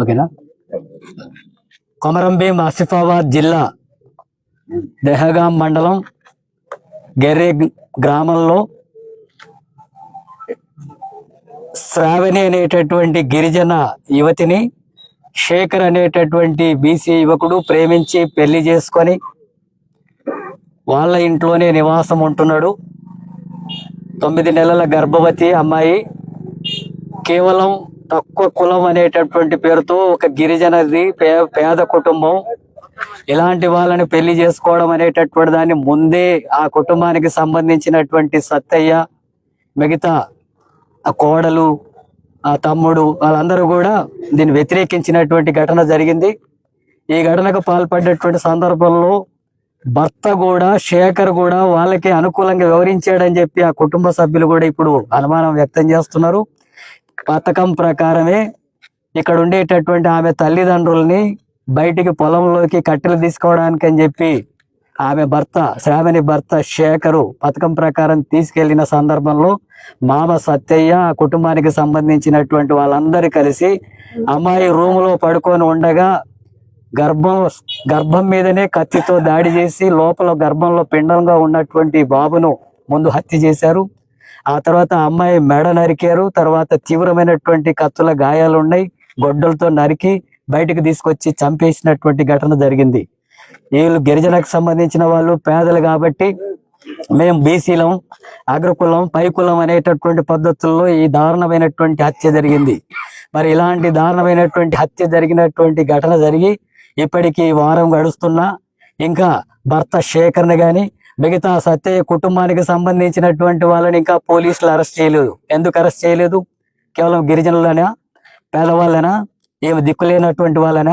ఓకేనా? కొమరంభీం ఆసిఫాబాద్ జిల్లా దెహగాం మండలం గెర్రే గ్రామంలో శ్రావణి అనేటటువంటి గిరిజన యువతిని శేఖర్ అనేటటువంటి బీసీ యువకుడు ప్రేమించి పెళ్ళి చేసుకొని వాళ్ళ ఇంట్లోనే నివాసం ఉంటున్నాడు. తొమ్మిది నెలల గర్భవతి అమ్మాయి. కేవలం తక్కువ కులం అనేటటువంటి పేరుతో ఒక గిరిజనది పే పేద కుటుంబం ఇలాంటి వాళ్ళని పెళ్ళి చేసుకోవడం అనేటటువంటి దాన్ని ముందే ఆ కుటుంబానికి సంబంధించినటువంటి సత్తయ్య మిగతా ఆ కోడలు ఆ తమ్ముడు వాళ్ళందరూ కూడా దీన్ని వ్యతిరేకించినటువంటి ఘటన జరిగింది. ఈ ఘటనకు పాల్పడినటువంటి సందర్భంలో భర్త కూడా శేఖర్ కూడా వాళ్ళకి అనుకూలంగా వివరించాడని చెప్పి ఆ కుటుంబ సభ్యులు కూడా ఇప్పుడు అనుమానం వ్యక్తం చేస్తున్నారు. పథకం ప్రకారమే ఇక్కడ ఉండేటటువంటి ఆమె తల్లిదండ్రుల్ని బయటికి పొలంలోకి కట్టెలు తీసుకోవడానికి అని చెప్పి ఆమె భర్త శ్రావణి భర్త శేఖరు పథకం ప్రకారం తీసుకెళ్ళిన సందర్భంలో మామ సత్యయ్య ఆ కుటుంబానికి సంబంధించినటువంటి వాళ్ళందరూ కలిసి అమ్మాయి రూములో పడుకొని ఉండగా గర్భం గర్భం మీదనే కత్తితో దాడి చేసి లోపల గర్భంలో పిండంగా ఉన్నటువంటి బాబును ముందు హత్య చేశారు. ఆ తర్వాత అమ్మాయి మెడ నరికారు. తర్వాత తీవ్రమైనటువంటి కత్తుల గాయాలు ఉన్నాయి గొడ్డలతో నరికి బయటకు తీసుకొచ్చి చంపేసినటువంటి ఘటన జరిగింది. వీళ్ళు గిరిజనకు సంబంధించిన వాళ్ళు పేదలు కాబట్టి మేము బీసీలం అగ్రకులం పైకులం అనేటటువంటి పద్ధతుల్లో ఈ దారుణమైనటువంటి హత్య జరిగింది. మరి ఇలాంటి దారుణమైనటువంటి హత్య జరిగినటువంటి ఘటన జరిగి ఇప్పటికి వారం గడుస్తున్నా ఇంకా భర్త శేఖర్ని కానీ మిగతా సత్యయ్య కుటుంబానికి సంబంధించినటువంటి వాళ్ళని ఇంకా పోలీసులు అరెస్ట్ చేయలేదు. ఎందుకు అరెస్ట్ చేయలేదు? కేవలం గిరిజనులనా పేదవాళ్ళనా ఏమి దిక్కులేనటువంటి వాళ్ళనా